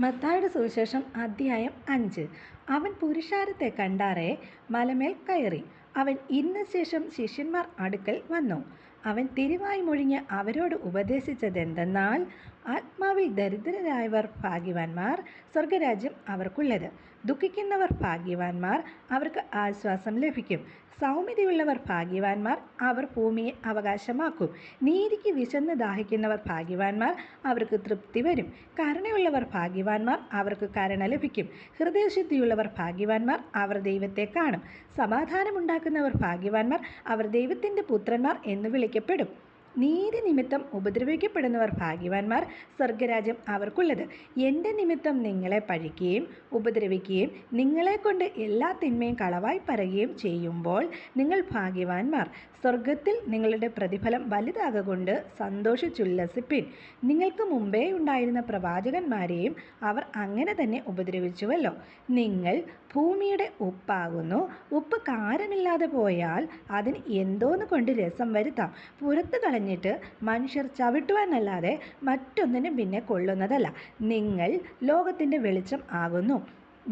മത്തായിയുടെ സുവിശേഷം അധ്യായം അഞ്ച്. അവൻ പുരുഷാരത്തെ കണ്ടാറേ മലമേൽ കയറി. അവൻ ഇന്ന ശേഷം ശിഷ്യന്മാർ അടുക്കൽ വന്നു. അവൻ തിരുവായി മൊഴിഞ്ഞ് അവരോട് ഉപദേശിച്ചതെന്തെന്നാൽ ആത്മാവിൽ ദരിദ്രരായവർ ഭാഗ്യവാന്മാർ സ്വർഗരാജ്യം അവർക്കുള്ളത്. ദുഃഖിക്കുന്നവർ ഭാഗ്യവാന്മാർ അവർക്ക് ആശ്വാസം ലഭിക്കും. സൗമ്യതയുള്ളവർ ഭാഗ്യവാന്മാർ അവർ ഭൂമിയെ അവകാശമാക്കും. നീതിക്ക് വിശന്ന് ദാഹിക്കുന്നവർ ഭാഗ്യവാന്മാർ അവർക്ക് തൃപ്തി വരും. കരുണയുള്ളവർ ഭാഗ്യവാന്മാർ അവർക്ക് കരുണ ലഭിക്കും. ഹൃദയശുദ്ധിയുള്ളവർ ഭാഗ്യവാന്മാർ അവർ ദൈവത്തെ കാണും. സമാധാനമുണ്ടാക്കുന്നവർ ഭാഗ്യവാന്മാർ അവർ ദൈവത്തിന്റെ പുത്രന്മാർ എന്ന് വിളിക്കപ്പെടും. നീതി നിമിത്തം ഉപദ്രവിക്കപ്പെടുന്നവർ ഭാഗ്യവാന്മാർ സ്വർഗരാജ്യം അവർക്കുള്ളത്. എന്റെ നിമിത്തം നിങ്ങളെ പഴിക്കുകയും ഉപദ്രവിക്കുകയും നിങ്ങളെക്കൊണ്ട് എല്ലാ തിന്മയും കളവായി പറയുകയും ചെയ്യുമ്പോൾ നിങ്ങൾ ഭാഗ്യവാന്മാർ. സ്വർഗത്തിൽ നിങ്ങളുടെ പ്രതിഫലം വലുതാകൊണ്ട് സന്തോഷിച്ചുല്ലസിപ്പിൻ. നിങ്ങൾക്ക് മുമ്പേ ഉണ്ടായിരുന്ന പ്രവാചകന്മാരെയും അവർ അങ്ങനെ തന്നെ ഉപദ്രവിച്ചുവല്ലോ. നിങ്ങൾ ഭൂമിയുടെ ഉപ്പാകുന്നു. ഉപ്പ് കാരമില്ലാതെ പോയാൽ അതിന് എന്തോന്ന് കൊണ്ട് രസം വരുത്താം. പുറത്ത് കളഞ്ഞിട്ട് മനുഷ്യർ ചവിട്ടുവാനല്ലാതെ മറ്റൊന്നിനും പിന്നെ കൊള്ളുന്നതല്ല. നിങ്ങൾ ലോകത്തിന്റെ വെളിച്ചം ആകുന്നു.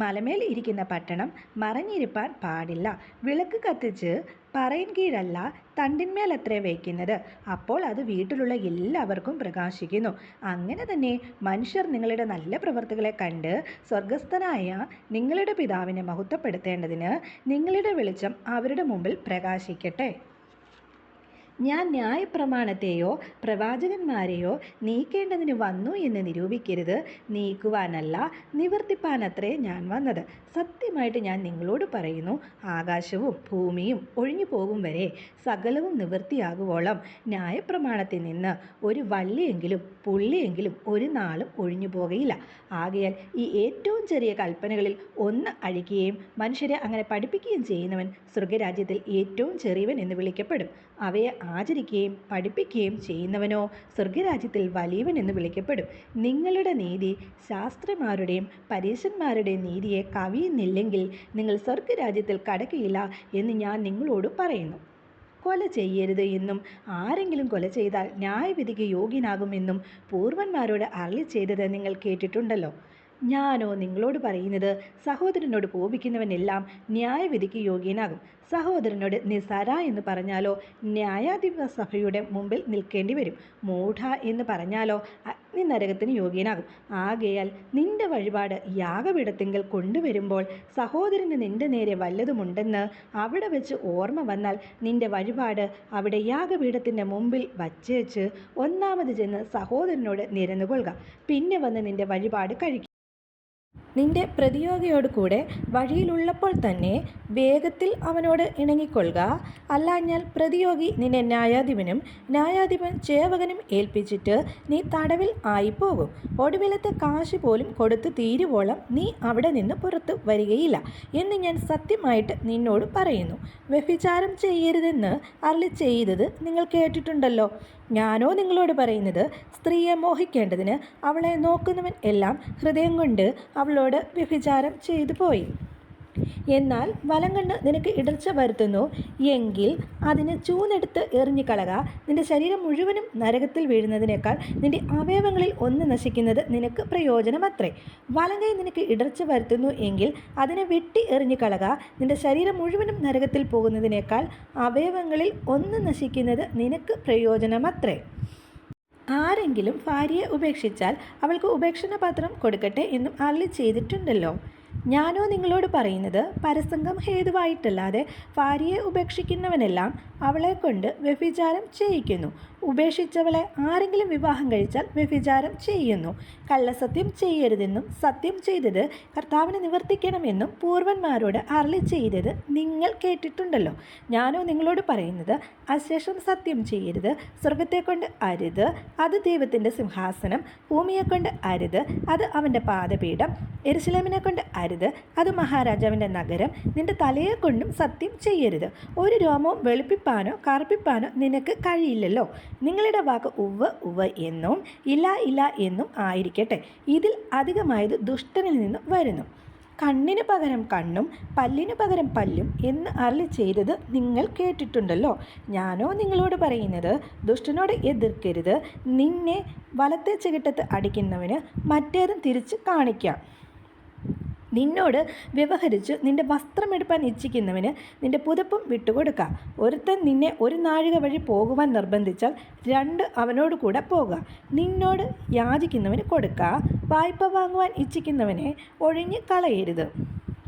മലമേൽ ഇരിക്കുന്ന പട്ടണം മറഞ്ഞിരിപ്പാൻ പാടില്ല. വിളക്ക് കത്തിച്ച് പറയിൻ കീഴല്ല തണ്ടിന്മേലത്രേ വയ്ക്കുന്നത്. അപ്പോൾ അത് വീട്ടിലുള്ള എല്ലാവർക്കും പ്രകാശിക്കുന്നു. അങ്ങനെ തന്നെ മനുഷ്യർ നിങ്ങളുടെ നല്ല പ്രവൃത്തികളെ കണ്ട് സ്വർഗസ്ഥനായ നിങ്ങളുടെ പിതാവിനെ മഹത്വപ്പെടുത്തേണ്ടതിന് നിങ്ങളുടെ വെളിച്ചം അവരുടെ മുമ്പിൽ പ്രകാശിക്കട്ടെ. ഞാൻ ന്യായപ്രമാണത്തെയോ പ്രവാചകന്മാരെയോ നീക്കേണ്ടതിന് വന്നു എന്ന് നിരൂപിക്കരുത്. നീക്കുവാനല്ല നിവർത്തിപ്പാനത്രേ ഞാൻ വന്നത്. സത്യമായിട്ട് ഞാൻ നിങ്ങളോട് പറയുന്നു ആകാശവും ഭൂമിയും ഒഴിഞ്ഞു പോകും വരെ സകലവും നിവൃത്തിയാകുവോളം. ന്യായപ്രമാണത്തിൽ നിന്ന് ഒരു വള്ളിയെങ്കിലും പുള്ളിയെങ്കിലും ഒരു നാളും ഒഴിഞ്ഞു പോകുകയില്ല ആകയാൽ ഈ ഏറ്റവും ചെറിയ കൽപ്പനകളിൽ ഒന്ന് അഴിക്കുകയും മനുഷ്യരെ അങ്ങനെ പഠിപ്പിക്കുകയും ചെയ്യുന്നവൻ സ്വർഗരാജ്യത്തിൽ ഏറ്റവും ചെറിയവൻ എന്ന് വിളിക്കപ്പെടും. അവയെ ആചരിക്കുകയും പഠിപ്പിക്കുകയും ചെയ്യുന്നവനോ സ്വർഗരാജ്യത്തിൽ വലിയവൻ എന്ന് വിളിക്കപ്പെടും. നിങ്ങളുടെ നീതി ശാസ്ത്രിമാരുടെയും പരീശന്മാരുടെയും നീതിയെ കവിയുന്നില്ലെങ്കിൽ നിങ്ങൾ സ്വർഗരാജ്യത്തിൽ കടക്കുകയില്ല എന്ന് ഞാൻ നിങ്ങളോട് പറയുന്നു. കൊല ചെയ്യരുത് എന്നും ആരെങ്കിലും കൊല ചെയ്താൽ ന്യായവിധിക്ക് യോഗ്യനാകുമെന്നും പൂർവന്മാരോട് അരളി ചെയ്തത് നിങ്ങൾ കേട്ടിട്ടുണ്ടല്ലോ. ഞാനോ നിങ്ങളോട് പറയുന്നത് സഹോദരനോട് കോപിക്കുന്നവനെല്ലാം ന്യായവിധിക്ക് യോഗ്യനാകും. സഹോദരനോട് നിസാര എന്ന് പറഞ്ഞാലോ ന്യായാധിപ സഭയുടെ മുമ്പിൽ നിൽക്കേണ്ടി വരും. മൂഢ എന്ന് പറഞ്ഞാലോ അഗ്നി നരകത്തിന് യോഗ്യനാകും. ആകയാൽ നിന്റെ വഴിപാട് യാഗപീഠത്തിങ്കൽ കൊണ്ടുവരുമ്പോൾ സഹോദരന് നിന്റെ നേരെ വല്ലതുമുണ്ടെന്ന് അവിടെ വെച്ച് ഓർമ്മ വന്നാൽ നിന്റെ വഴിപാട് അവിടെ യാഗപീഠത്തിന്റെ മുമ്പിൽ വച്ചേച്ച് ഒന്നാമത് ചെന്ന് സഹോദരനോട് നിരന്നുകൊള്ളുക. പിന്നെ വന്ന് നിന്റെ വഴിപാട് കഴിക്കും. നിന്റെ പ്രതിയോഗിയോട് കൂടെ വഴിയിലുള്ളപ്പോൾ തന്നെ വേഗത്തിൽ അവനോട് ഇണങ്ങിക്കൊള്ളുക. അല്ലാഞ്ഞാൽ പ്രതിയോഗി നിന്നെ ന്യായാധിപനും ന്യായാധിപൻ ചേവകനും ഏൽപ്പിച്ചിട്ട് നീ തടവിൽ ആയിപ്പോകും. ഒടുവിലത്തെ കാശ് പോലും കൊടുത്ത് തീരുവോളം നീ അവിടെ നിന്ന് പുറത്തു വരികയില്ല എന്ന് ഞാൻ സത്യമായിട്ട് നിന്നോട് പറയുന്നു. വ്യഭിചാരം ചെയ്യരുതെന്ന് അരളി ചെയ്തത് നിങ്ങൾ കേട്ടിട്ടുണ്ടല്ലോ. ഞാനോ നിങ്ങളോട് പറയുന്നത് സ്ത്രീയെ മോഹിക്കേണ്ടതിന് അവളെ നോക്കുന്നവൻ എല്ലാം ഹൃദയം കൊണ്ട് അവളോട് വ്യഭിചാരം ചെയ്തു പോയി. എന്നാൽ വലം കണ്ട് നിനക്ക് ഇടർച്ച വരുത്തുന്നു. എങ്കിൽ അതിന് ചൂന്നെടുത്ത് എറിഞ്ഞിക്കളക നിന്റെ ശരീരം മുഴുവനും നരകത്തിൽ വീഴുന്നതിനേക്കാൾ നിന്റെ അവയവങ്ങളിൽ ഒന്ന് നശിക്കുന്നത് നിനക്ക് പ്രയോജനമത്രേ. വലം നിനക്ക് ഇടർച്ച വരുത്തുന്നു എങ്കിൽ അതിനെ വെട്ടി എറിഞ്ഞിക്കളക നിന്റെ ശരീരം മുഴുവനും നരകത്തിൽ പോകുന്നതിനേക്കാൾ അവയവങ്ങളിൽ ഒന്ന് നശിക്കുന്നത് നിനക്ക് പ്രയോജനമത്രേ. ആരെങ്കിലും ഭാര്യയെ ഉപേക്ഷിച്ചാൽ അവൾക്ക് ഉപേക്ഷണപത്രം കൊടുക്കട്ടെ എന്നും അരളി ചെയ്തിട്ടുണ്ടല്ലോ. ഞാനോ നിങ്ങളോട് പറയുന്നത് പരസംഗം ഹേതുവായിട്ടല്ലാതെ ഭാര്യയെ ഉപേക്ഷിക്കുന്നവനെല്ലാം അവളെ കൊണ്ട് വ്യഭിചാരം ചെയ്യിക്കുന്നു. ഉപേക്ഷിച്ചവളെ ആരെങ്കിലും വിവാഹം കഴിച്ചാൽ വ്യഭിചാരം ചെയ്യുന്നു. കള്ളസത്യം ചെയ്യരുതെന്നും സത്യം ചെയ്തത് കർത്താവിനെ നിവർത്തിക്കണമെന്നും പൂർവന്മാരോട് അരളി ചെയ്തത് നിങ്ങൾ കേട്ടിട്ടുണ്ടല്ലോ. ഞാനോ നിങ്ങളോട് പറയുന്നത് അശേഷം സത്യം ചെയ്യരുത് സ്വർഗത്തെക്കൊണ്ട് അരുത് അത് ദൈവത്തിന്റെ സിംഹാസനം ഭൂമിയെക്കൊണ്ട് അരുത് അത് അവന്റെ പാദപീഠം എരുസലേമിനെ കൊണ്ട് അരുത് അത് മഹാരാജാവിന്റെ നഗരം നിന്റെ തലയെ കൊണ്ടും സത്യം ചെയ്യരുത്. ഒരു രോമവും വെളുപ്പിപ്പാനോ കറുപ്പിപ്പാനോ നിനക്ക് കഴിയില്ലല്ലോ. നിങ്ങളുടെ വാക്ക് ഉവ്വ് ഉവ്വ് എന്നും ഇല്ല ഇല്ല എന്നും ആയിരിക്കട്ടെ. ഇതിൽ അധികമായത് ദുഷ്ടനിൽ നിന്ന് വരുന്നു. കണ്ണിന് പകരം കണ്ണും പല്ലിന് പകരം പല്ലും എന്ന് അരളി ചെയ്തത് നിങ്ങൾ കേട്ടിട്ടുണ്ടല്ലോ. ഞാനോ നിങ്ങളോട് പറയുന്നത് ദുഷ്ടനോട് എതിർക്കരുത്. നിന്നെ വലത്തെ ചികിട്ടത്ത് അടിക്കുന്നവന് മറ്റേതും തിരിച്ച് കാണിക്കാം. നിന്നോട് വ്യവഹരിച്ചു നിന്റെ വസ്ത്രമെടുപ്പാൻ ഇച്ഛിക്കുന്നവന് നിന്റെ പുതപ്പും വിട്ടുകൊടുക്കുക ഒരുത്തൻ നിന്നെ ഒരു നാഴിക വഴി പോകുവാൻ നിർബന്ധിച്ചാൽ രണ്ട് അവനോട് കൂടെ പോകുക നിന്നോട് യാചിക്കുന്നവന് കൊടുക്കുക വായ്പ വാങ്ങുവാൻ ഇച്ഛിക്കുന്നവനെ ഒഴിഞ്ഞ് കളയരുത്.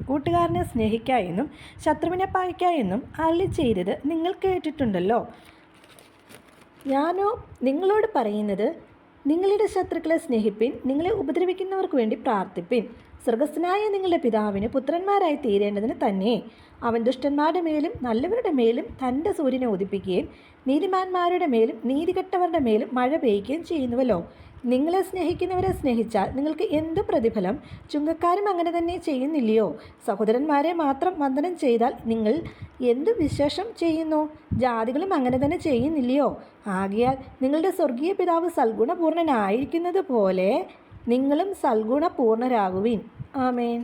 കൂട്ടുകാരനെ സ്നേഹിക്കുക എന്നും ശത്രുവിനെ പായിക്കുക എന്നും അള്ളി നിങ്ങൾ കേട്ടിട്ടുണ്ടല്ലോ. ഞാനോ നിങ്ങളോട് പറയുന്നത് നിങ്ങളുടെ ശത്രുക്കളെ സ്നേഹിപ്പിൻ നിങ്ങളെ ഉപദ്രവിക്കുന്നവർക്ക് വേണ്ടി പ്രാർത്ഥിപ്പിൻ. സ്വർഗസ്ഥനായ നിങ്ങളുടെ പിതാവിന് പുത്രന്മാരായി തീരേണ്ടതിന് തന്നെ. അവൻ ദുഷ്ടന്മാരുടെ മേലും നല്ലവരുടെ മേലും തന്റെ സൂര്യനെ ഉദിപ്പിക്കുകയും നീതിമാന്മാരുടെ മേലും നീതികെട്ടവരുടെ മേലും മഴ പെയ്യുകയും ചെയ്യുന്നുവല്ലോ. നിങ്ങളെ സ്നേഹിക്കുന്നവരെ സ്നേഹിച്ചാൽ നിങ്ങൾക്ക് എന്ത് പ്രതിഫലം? ചുങ്കക്കാരും അങ്ങനെ തന്നെ ചെയ്യുന്നില്ലയോ? സഹോദരന്മാരെ മാത്രം വന്ദനം ചെയ്താൽ നിങ്ങൾ എന്ത് വിശേഷം ചെയ്യുന്നു? ജാതികളും അങ്ങനെ തന്നെ ചെയ്യുന്നില്ലയോ? ആകിയാൽ നിങ്ങളുടെ സ്വർഗീയ പിതാവ് സൽഗുണപൂർണനായിരിക്കുന്നത് പോലെ നിങ്ങളും സൽഗുണപൂർണരാകുവിൻ. ആമേൻ.